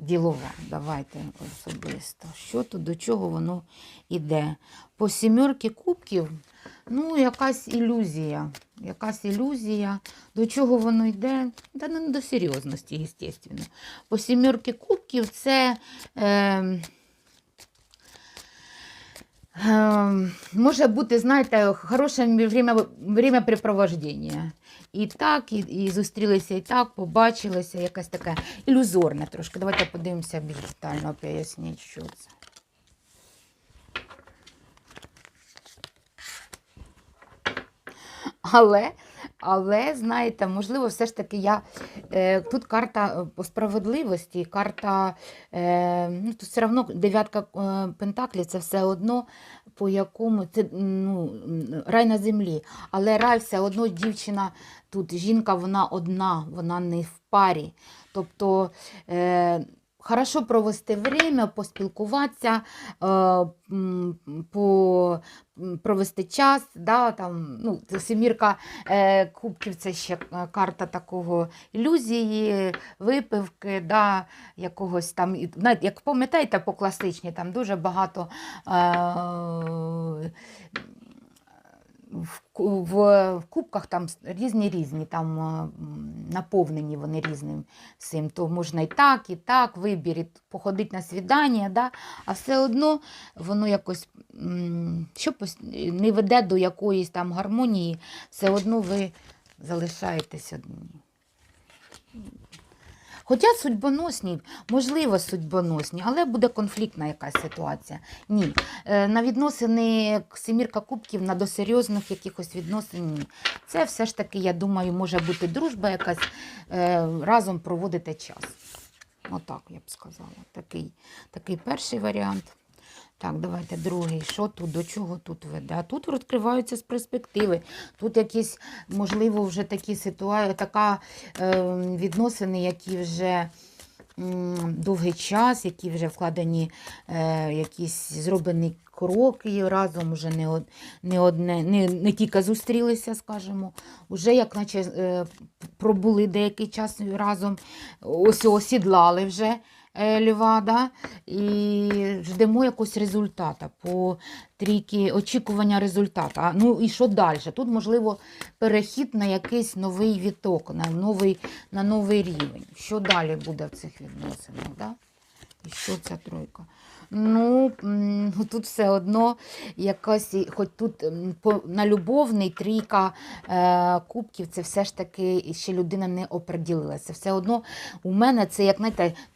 ділова. Давайте особисто. Що тут, до чого воно йде? По сімерки кубків, ну, якась ілюзія. Якась ілюзія. До чого воно йде? Та не до серйозності, звісно. По сімерки кубків це. Е, Може бути, знаєте, хороше время, времяпрепровождення. І так, і, і зустрілися, і так, побачилися, якась така ілюзорна трошки. Давайте подивимося більш детально, поясніть, що це. Але, але, знаєте, можливо, все ж таки я. Е, тут карта е, справедливості, карта. Е, ну, тут все одно дев'ятка е, пентаклів це все одно по якому це ну, рай на землі. Але рай все одно дівчина тут, жінка, вона одна, вона не в парі. Тобто. Е, Хорошо провести время, поспілкуватися, е, по, провести час. Да, там, ну, Семірка е, кубків це ще е, карта такого ілюзії, випивки, да, якогось там. як пам'ятаєте, по класичній там дуже багато. Е, в, в, в кубках там різні різні, там наповнені вони різним цим. То можна і так, і так, вибір, і походити на свідання, да? а все одно воно якось що не веде до якоїсь там гармонії, все одно ви залишаєтесь одні. Хоча судьбоносні, можливо, судьбоносні, але буде конфліктна якась ситуація. Ні. Е, На відносини Семірка Кубків, на до серйозних якихось відносин ні. Це все ж таки, я думаю, може бути дружба якась, е, разом проводити час. Отак я б сказала. Такий, такий перший варіант. Так, давайте другий. Що тут, до чого тут веде? Тут розкриваються з перспективи. Тут якісь, можливо, вже такі ситуації, така е, відносини, які вже довгий час, які вже вкладені е, якісь зроблені кроки разом, вже не, од, не, одне, не, не тільки зустрілися, скажімо, вже як наче е, пробули деякий час разом, ось осідлали вже е, льва, да? і ждемо якогось результата по трійки очікування результата. Ну і що далі? Тут, можливо, перехід на якийсь новий віток, на новий, на новий рівень. Що далі буде в цих відносинах? Да? І що ця тройка? Ну, тут все одно якось, хоч тут на любовний трійка е, кубків, це все ж таки ще людина не оприділилася. Все одно у мене це, як знаєте,